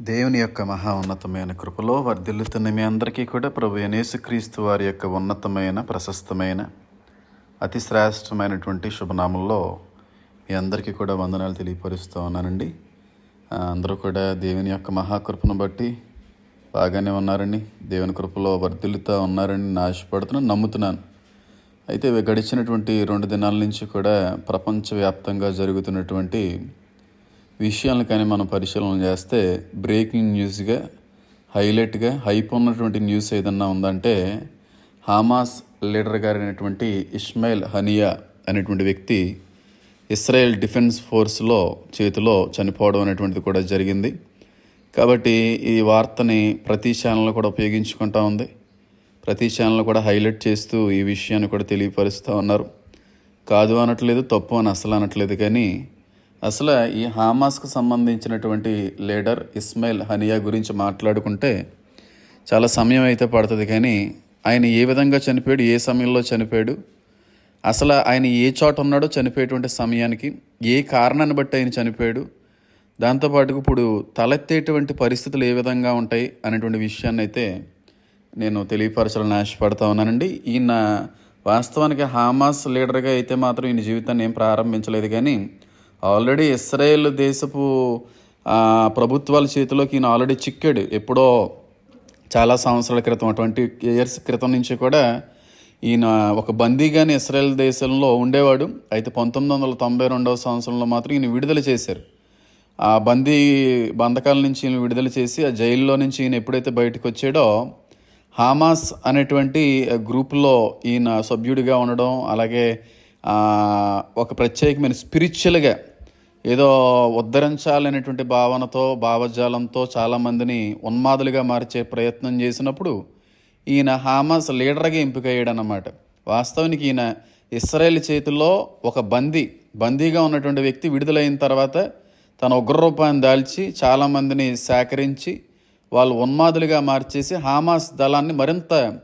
దేవుని యొక్క మహా ఉన్నతమైన కృపలో వర్ధిల్లుతున్న మీ అందరికీ కూడా ప్రభు యేసుక్రీస్తు వారి యొక్క ఉన్నతమైన ప్రశస్తమైన అతి శ్రేష్టమైనటువంటి శుభనామంలో మీ అందరికీ కూడా వందనాలు తెలియపరుస్తూ ఉన్నానండి. అందరూ కూడా దేవుని యొక్క మహాకృపను బట్టి బాగానే ఉన్నారని దేవుని కృపలో వర్ధిల్లుతూ ఉన్నారని నేను ఆశపడుతున్నాను నమ్ముతున్నాను. అయితే గడిచినటువంటి రెండు దినాల నుంచి కూడా ప్రపంచవ్యాప్తంగా జరుగుతున్నటువంటి విషయాలను కానీ మనం పరిశీలన చేస్తే బ్రేకింగ్ న్యూస్గా హైలైట్గా హైప్ ఉన్నటువంటి న్యూస్ ఏదన్నా ఉందంటే హామాస్ లీడర్ గారైనటువంటి ఇస్మాయిల్ హనియా అనేటువంటి వ్యక్తి ఇస్రాయెల్ డిఫెన్స్ ఫోర్స్లో చేతిలో చనిపోవడం అనేటువంటిది కూడా జరిగింది. కాబట్టి ఈ వార్తని ప్రతి ఛానల్ కూడా ఉపయోగించుకుంటా ఉంది. ప్రతి ఛానల్ కూడా హైలైట్ చేస్తూ ఈ విషయాన్ని కూడా తెలియపరుస్తూ ఉన్నారు. కాదు అనట్లేదు తప్పు అని అసలు అనట్లేదు కానీ అసలు ఈ హామాస్కు సంబంధించినటువంటి లీడర్ ఇస్మాయిల్ హనియా గురించి మాట్లాడుకుంటే చాలా సమయం అయితే పడుతుంది కానీ ఆయన ఏ విధంగా చనిపోయాడు ఏ సమయంలో చనిపోయాడు అసలు ఆయన ఏ చోట ఉన్నాడో చనిపోయేటువంటి సమయానికి ఏ కారణాన్ని బట్టి ఆయన చనిపోయాడు దాంతోపాటు ఇప్పుడు తలెత్తేటువంటి పరిస్థితులు ఏ విధంగా ఉంటాయి అనేటువంటి విషయాన్ని అయితే నేను తెలియపరచాలని ఆశపడతా ఉన్నానండి. ఈయన వాస్తవానికి హామాస్ లీడర్గా అయితే మాత్రం ఈయన జీవితాన్ని ఏం ప్రారంభించలేదు కానీ ఆల్రెడీ ఇస్రాయేల్ దేశపు ప్రభుత్వాల చేతిలోకి ఈయన ఆల్రెడీ చిక్కాడు. ఎప్పుడో చాలా సంవత్సరాల క్రితం ట్వంటీ ఇయర్స్ క్రితం నుంచి కూడా ఈయన ఒక బందీగానే ఇస్రాయల్ దేశంలో ఉండేవాడు. అయితే పంతొమ్మిది వందల తొంభై రెండవ సంవత్సరంలో మాత్రం ఈయన విడుదల చేశారు. ఆ బందీ బంధకాల నుంచి ఈయన విడుదల చేసి ఆ జైల్లో నుంచి ఈయన ఎప్పుడైతే బయటకు వచ్చాడో హామాస్ అనేటువంటి గ్రూప్లో ఈయన సభ్యుడిగా ఉండడం అలాగే ఒక ప్రత్యేకమైన స్పిరిచువల్గా ఏదో ఉద్ధరించాలనేటువంటి భావనతో భావజాలంతో చాలామందిని ఉన్మాదులుగా మార్చే ప్రయత్నం చేసినప్పుడు ఈయన హామాస్ లీడర్గా ఎంపికయ్యాడన్నమాట. వాస్తవానికి ఈయన ఇస్రాయేల్ చేతుల్లో ఒక బందీ బందీగా ఉన్నటువంటి వ్యక్తి విడుదలైన తర్వాత తన ఉగ్రరూపాన్ని దాల్చి చాలామందిని సేకరించి వాళ్ళు ఉన్మాదులుగా మార్చేసి హామాస్ దళాన్ని మరింత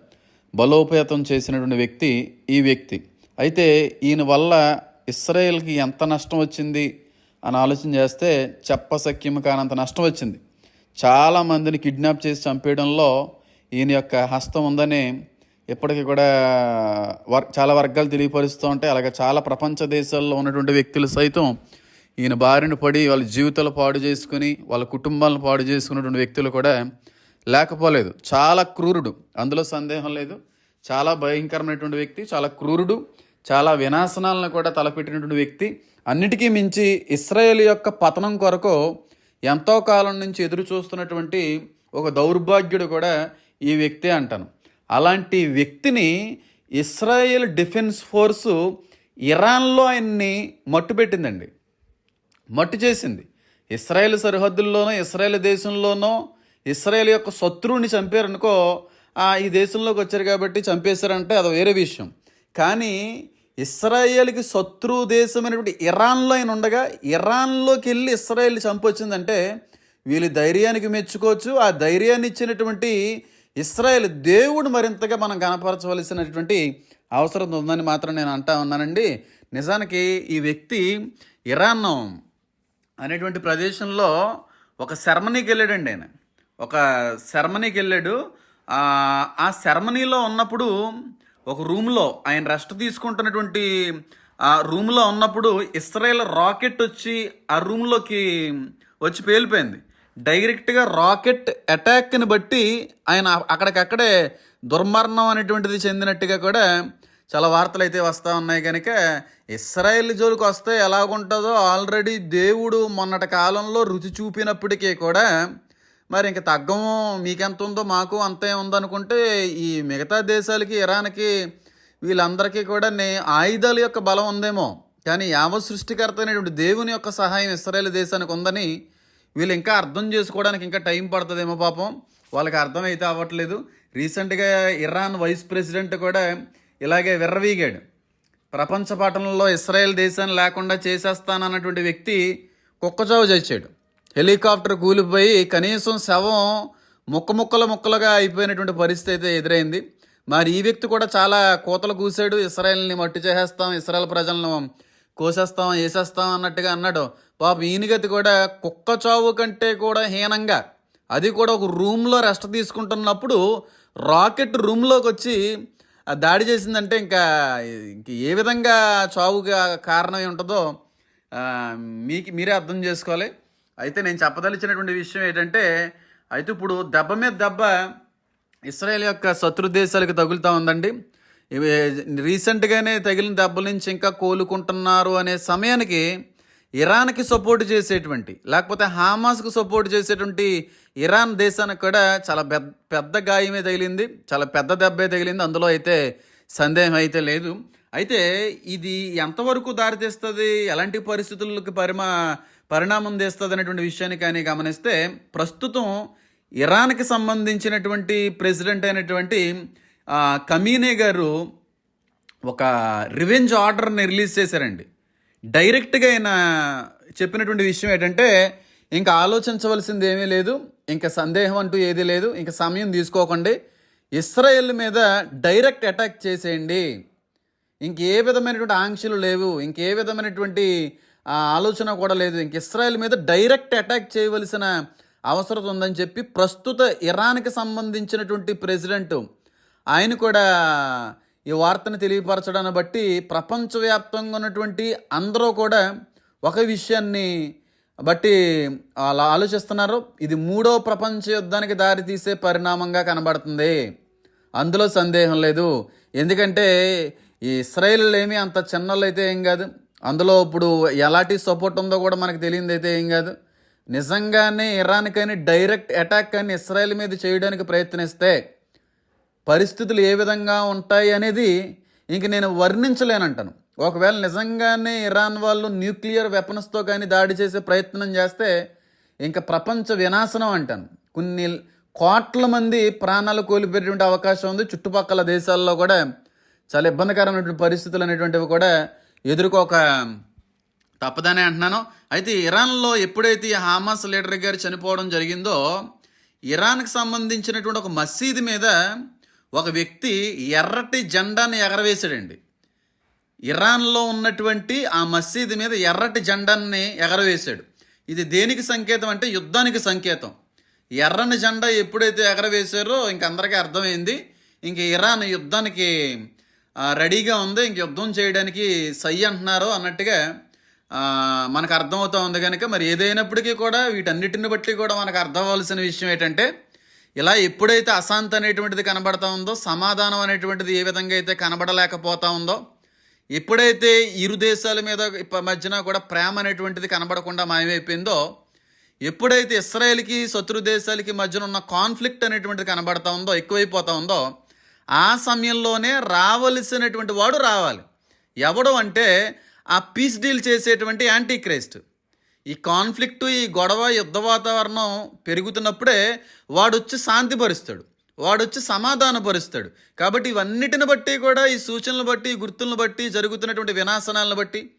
బలోపేతం చేసినటువంటి వ్యక్తి ఈ వ్యక్తి. అయితే ఈయన వల్ల ఇస్రాయేల్కి ఎంత నష్టం వచ్చింది? అని ఆలోచన చేస్తే చెప్పసఖ్యం కానంత నష్టం వచ్చింది. చాలామందిని కిడ్నాప్ చేసి చంపేయడంలో ఈయన యొక్క హస్తం ఉందని ఇప్పటికీ కూడా వర్ చాలా వర్గాలు తెలియపరుస్తూ ఉంటాయి అలాగే చాలా ప్రపంచ దేశాల్లో ఉన్నటువంటి వ్యక్తులు సైతం ఈయన బారిన పడి వాళ్ళ జీవితాలు పాడు చేసుకుని వాళ్ళ కుటుంబాలను పాడు చేసుకున్నటువంటి వ్యక్తులు కూడా లేకపోలేదు. చాలా క్రూరుడు. అందులో సందేహం లేదు. చాలా భయంకరమైనటువంటి వ్యక్తి చాలా క్రూరుడు చాలా వినాశనాలను కూడా తలపెట్టినటువంటి వ్యక్తి. అన్నిటికీ మించి ఇస్రాయేల్ యొక్క పతనం కొరకు ఎంతో కాలం నుంచి ఎదురు చూస్తున్నటువంటి ఒక దౌర్భాగ్యుడు కూడా ఈ వ్యక్తి అంటాను. అలాంటి వ్యక్తిని ఇస్రాయేల్ డిఫెన్స్ ఫోర్సు ఇరాన్లో ఆయన్ని మట్టుపెట్టిందండి మట్టు చేసింది. ఇస్రాయేల్ సరిహద్దుల్లోనో ఇస్రాయేల్ దేశంలోనో ఇస్రాయేల్ యొక్క శత్రువుని చంపారనుకో ఆ, ఈ దేశంలోకి వచ్చారు కాబట్టి చంపేశారంటే అది వేరే విషయం. కానీ ఇస్రాయేల్కి శత్రు దేశమైనటువంటి ఇరాన్లో ఆయన ఉండగా ఇరాన్లోకి వెళ్ళి ఇస్రాయేల్ చంపొచ్చిందంటే వీళ్ళు ధైర్యానికి మెచ్చుకోవచ్చు. ఆ ధైర్యాన్ని ఇచ్చినటువంటి ఇస్రాయేల్ దేవుడు మరింతగా మనం కనపరచవలసినటువంటి అవసరం ఉందని మాత్రం నేను అంటా ఉన్నానండి. నిజానికి ఈ వ్యక్తి ఇరాన్ అనేటువంటి ప్రదేశంలో ఒక శర్మనీకి వెళ్ళాడండి ఆయన. ఒక శర్మనీకి వెళ్ళాడు. ఆ, ఆ శర్మనీలో ఉన్నప్పుడు ఒక రూమ్లో ఆయన రెస్ట్ తీసుకుంటున్నటువంటి ఆ రూమ్లో ఉన్నప్పుడు ఇస్రాయేల్ రాకెట్ వచ్చి ఆ రూమ్లోకి వచ్చి పేలిపోయింది. డైరెక్ట్గా రాకెట్ అటాక్ని బట్టి ఆయన అక్కడికక్కడే దుర్మరణం అనేటువంటిది చెందినట్టుగా కూడా చాలా వార్తలు అయితే వస్తూ ఉన్నాయి కనుక ఇస్రాయేల్ జోలికి వస్తే ఎలాగుంటుందో ఆల్రెడీ దేవుడు మొన్నటి కాలంలో రుచి చూపినప్పటికీ కూడా మరి ఇంక తగ్గము మీకెంత ఉందో మాకు అంతే ఉందనుకుంటే ఈ మిగతా దేశాలకి ఇరాన్కి వీళ్ళందరికీ కూడా నే ఆయుధాల యొక్క బలం ఉందేమో. కానీ యావ సృష్టికర్త అనేటువంటి దేవుని యొక్క సహాయం ఇస్రాయేల్ దేశానికి ఉందని వీళ్ళు ఇంకా అర్థం చేసుకోవడానికి ఇంకా టైం పడుతుందేమో పాపం. వాళ్ళకి అర్థమైతే అవ్వట్లేదు. రీసెంట్గా ఇరాన్ వైస్ ప్రెసిడెంట్ కూడా ఇలాగే విర్రవీగాడు. ప్రపంచ పట్టణంలో ఇస్రాయేల్ దేశాన్ని లేకుండా చేసేస్తానన్నటువంటి వ్యక్తి కుక్కచావు చచ్చాడు హెలికాప్టర్ కూలిపోయి కనీసం శవం ముక్క ముక్కల ముక్కలుగా అయిపోయినటువంటి పరిస్థితి అయితే ఎదురైంది. మరి ఈ వ్యక్తి కూడా చాలా కోతలు కూసాడు ఇస్రాయల్ని మట్టి చేసేస్తాం ఇస్రాయల్ ప్రజలను కోసేస్తాం వేసేస్తాం అన్నట్టుగా అన్నాడు. పాపం ఈయనగతి కూడా కుక్క చావు కంటే కూడా హీనంగా. అది కూడా ఒక రూమ్లో రెస్ట్ తీసుకుంటున్నప్పుడు రాకెట్ రూమ్లోకి వచ్చి దాడి చేసిందంటే ఇంకా ఇంక ఏ విధంగా చావుగా కారణమై ఉంటుందో మీకు మీరే అర్థం చేసుకోవాలి. అయితే నేను చెప్పదలిచినటువంటి విషయం ఏంటంటే అయితే ఇప్పుడు దెబ్బ మీద దెబ్బ ఇస్రాయేల్ యొక్క శత్రు దేశాలకు తగులుతూ ఉందండి. ఇవి రీసెంట్గానే తగిలిన దెబ్బల నుంచి ఇంకా కోలుకుంటున్నారు అనే సమయానికి ఇరాన్కి సపోర్ట్ చేసేటువంటి లేకపోతే హామాస్కు సపోర్ట్ చేసేటువంటి ఇరాన్ దేశానికి కూడా చాలా పెద్ద పెద్ద గాయమే తగిలింది. చాలా పెద్ద దెబ్బే తగిలింది. అందులో అయితే సందేహం అయితే లేదు. అయితే ఇది ఎంతవరకు దారితీస్తుంది? ఎలాంటి పరిస్థితులకు పరిమా పరిణామం తెస్తుంది అనేటువంటి విషయాన్ని కానీ గమనిస్తే ప్రస్తుతం ఇరాన్కి సంబంధించినటువంటి ప్రెసిడెంట్ అయినటువంటి కమీనే గారు ఒక రివెంజ్ ఆర్డర్ని రిలీజ్ చేశారండి. డైరెక్ట్గా ఆయన చెప్పినటువంటి విషయం ఏంటంటే ఇంకా ఆలోచించవలసింది ఏమీ లేదు ఇంకా సందేహం అంటూ ఏదీ లేదు ఇంకా సమయం తీసుకోకండి. ఇస్రాయెల్ మీద డైరెక్ట్ అటాక్ చేసేయండి. ఇంకే విధమైనటువంటి ఆంక్షలు లేవు ఇంకే విధమైనటువంటి ఆ, ఆలోచన కూడా లేదు. ఇంక ఇస్రాయెల్ మీద డైరెక్ట్ అటాక్ చేయవలసిన అవసరం ఉందని చెప్పి ప్రస్తుత ఇరాన్కి సంబంధించినటువంటి ప్రెసిడెంట్ ఆయన కూడా ఈ వార్తను తెలియపరచడాన్ని బట్టి ప్రపంచవ్యాప్తంగా ఉన్నటువంటి అందరూ కూడా ఒక విషయాన్ని బట్టి అలా ఆలోచిస్తున్నారు. ఇది మూడో ప్రపంచ యుద్ధానికి దారితీసే పరిణామంగా కనబడుతుంది. అందులో సందేహం లేదు. ఎందుకంటే ఈ ఇస్రాయిల్ ఏమీ అంత చిన్నోళ్ళు అయితే ఏం కాదు. అందులో ఇప్పుడు ఎలాంటి సపోర్ట్ ఉందో కూడా మనకు తెలియదు అయితే ఏం కాదు. నిజంగానే ఇరాన్ కానీ డైరెక్ట్ అటాక్ కానీ ఇస్రాయెల్ మీద చేయడానికి ప్రయత్నిస్తే పరిస్థితులు ఏ విధంగా ఉంటాయి అనేది ఇంక నేను వర్ణించలేనంటాను. ఒకవేళ నిజంగానే ఇరాన్ వాళ్ళు న్యూక్లియర్ వెపన్స్తో కానీ దాడి చేసే ప్రయత్నం చేస్తే ఇంకా ప్రపంచ వినాశనం అంటాను. కొన్ని కోట్ల మంది ప్రాణాలు కోల్పోయేటువంటి అవకాశం ఉంది. చుట్టుపక్కల దేశాల్లో కూడా చాలా ఇబ్బందికరమైనటువంటి పరిస్థితులు అనేటువంటివి కూడా ఎదుర్కోక తప్పదనే అంటున్నాను. అయితే ఇరాన్లో ఎప్పుడైతే హామాస్ లీడర్ గారు చనిపోవడం జరిగిందో ఇరాన్కి సంబంధించినటువంటి ఒక మసీదు మీద ఒక వ్యక్తి ఎర్రటి జెండాను ఎగరవేశాడండి. ఇరాన్లో ఉన్నటువంటి ఆ మసీదు మీద ఎర్రటి జెండాన్ని ఎగరవేశాడు. ఇది దేనికి సంకేతం అంటే యుద్ధానికి సంకేతం. ఎర్రని జెండా ఎప్పుడైతే ఎగరవేశారో ఇంక అందరికీ అర్థమైంది. ఇంక ఇరాన్ యుద్ధానికి రెడీగా ఉంది ఇంక యుద్ధం చేయడానికి సై అంటున్నారు అన్నట్టుగా మనకు అర్థమవుతూ ఉంది కనుక మరి ఏదైనప్పటికీ కూడా వీటన్నిటిని బట్టి కూడా మనకు అర్థం అవ్వాల్సిన విషయం ఏంటంటే ఇలా ఎప్పుడైతే అశాంతి అనేటువంటిది కనబడతా ఉందో సమాధానం అనేటువంటిది ఏ విధంగా అయితే కనబడలేకపోతా ఉందో ఎప్పుడైతే ఇరు దేశాల మీద మధ్యన కూడా ప్రేమ అనేటువంటిది కనబడకుండా మాయమైపోయిందో ఎప్పుడైతే ఇస్రాయేల్కి శత్రు దేశాలకి మధ్యన ఉన్న కాన్ఫ్లిక్ట్ అనేటువంటిది కనబడతా ఉందో ఎక్కువైపోతా ఉందో ఆ సమయంలోనే రావలసినటువంటి వాడు రావాలి. ఎవడు అంటే ఆ పీస్ డీల్ చేసేటువంటి యాంటీ క్రైస్ట్ ఈ కాన్ఫ్లిక్ట్ ఈ గొడవ యుద్ధ వాతావరణం పెరుగుతున్నప్పుడే వాడొచ్చి శాంతిపరుస్తాడు. వాడొచ్చి సమాధాన సమాధానపరుస్తాడు. కాబట్టి ఇవన్నిటిని బట్టి కూడా ఈ సూచనలు బట్టి ఈ గుర్తులను బట్టి జరుగుతున్నటువంటి వినాశనాలను బట్టి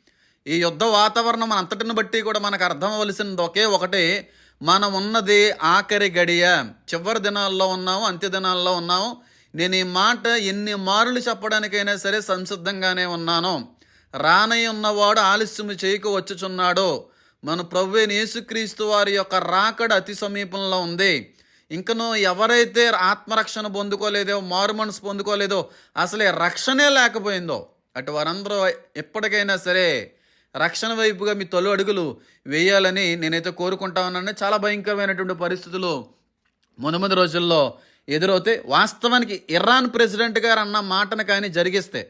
ఈ యుద్ధ వాతావరణం అంతటిని బట్టి కూడా మనకు అర్థం ఒకే ఒకటి మనం ఉన్నది ఆఖరి గడియ. చివరి దినాల్లో ఉన్నాము అంత్య దినాల్లో ఉన్నాము నేను ఈ మాట ఎన్ని మారులు చెప్పడానికైనా సరే సంసిద్ధంగానే ఉన్నాను. రానై ఉన్నవాడు ఆలస్యము చేయక వచ్చుచున్నాడు. మన ప్రభువైన యేసుక్రీస్తు వారి యొక్క రాకడ అతి సమీపంలో ఉంది. ఇంకను ఎవరైతే ఆత్మరక్షణ పొందుకోలేదో మారు మనసు పొందుకోలేదో అసలే రక్షణే లేకపోయిందో అటు వారందరూ ఎప్పటికైనా సరే రక్షణ వైపుగా మీ తొలి అడుగులు వేయాలని నేనైతే కోరుకుంటా ఉన్నాను. చాలా భయంకరమైనటువంటి పరిస్థితులు. ముందు రోజుల్లో ఎదురవుతే వాస్తవానికి ఇరాన్ ప్రెసిడెంట్ గారు అన్న మాటను కానీ జరిగిస్తే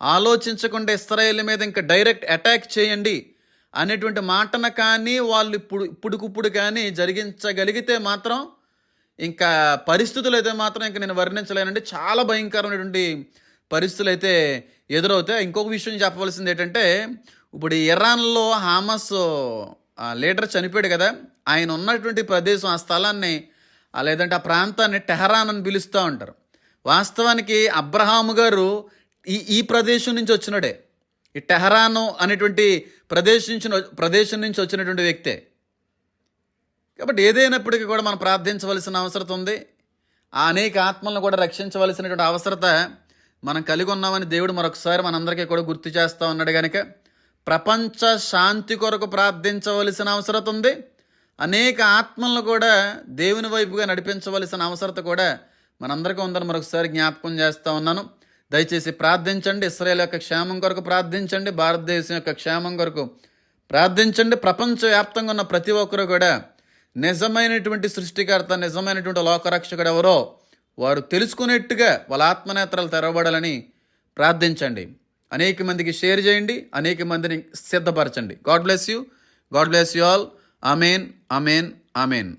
ఆలోచించకుండా ఇస్రాయేల్ మీద ఇంకా డైరెక్ట్ అటాక్ చేయండి అనేటువంటి మాటను కానీ వాళ్ళు ఇప్పుడు ఇప్పుడుకిప్పుడు కానీ జరిగించగలిగితే మాత్రం ఇంకా పరిస్థితులు అయితే మాత్రం ఇంకా నేను వర్ణించలేనండి. చాలా భయంకరమైనటువంటి పరిస్థితులు అయితే ఎదురవుతాయి. ఇంకొక విషయం చెప్పవలసింది ఏంటంటే ఇప్పుడు ఇరాన్లో హామస్ లీడర్ చనిపోయాడు కదా. ఆయన ఉన్నటువంటి ప్రదేశం ఆ స్థలాన్ని లేదంటే ఆ ప్రాంతాన్ని టెహరాన్ అని పిలుస్తూ ఉంటారు. వాస్తవానికి అబ్రహాము గారు ఈ ఈ ప్రదేశం నుంచి వచ్చినడే. ఈ టెహరాను అనేటువంటి ప్రదేశం నుంచి ప్రదేశం నుంచి వచ్చినటువంటి వ్యక్తే. కాబట్టి ఏదైనప్పటికీ కూడా మనం ప్రార్థించవలసిన అవసరం ఉంది. ఆ అనేక ఆత్మలను కూడా రక్షించవలసినటువంటి అవసరత మనం కలిగి ఉన్నామని దేవుడు మరొకసారి మనందరికీ కూడా గుర్తు చేస్తూ ఉన్నాడు కనుక ప్రపంచ శాంతి కొరకు ప్రార్థించవలసిన అవసరం ఉంది. అనేక ఆత్మలను కూడా దేవుని వైపుగా నడిపించవలసిన అవసరత కూడా మనందరికీ ఉందని మరొకసారి జ్ఞాపకం చేస్తూ ఉన్నాను. దయచేసి ప్రార్థించండి. ఇస్రాయేల్ యొక్క క్షేమం కొరకు ప్రార్థించండి. భారతదేశం యొక్క క్షేమం కొరకు ప్రార్థించండి. ప్రపంచవ్యాప్తంగా ఉన్న ప్రతి ఒక్కరు కూడా నిజమైనటువంటి సృష్టికర్త నిజమైనటువంటి లోకరక్షకుడు ఎవరో వారు తెలుసుకునేట్టుగా వాళ్ళ ఆత్మనేత్రాలు తెరవబడాలని ప్రార్థించండి. అనేక మందికి షేర్ చేయండి. అనేక మందిని సిద్ధపరచండి. God bless you. God bless you all. Amén, amén, amén.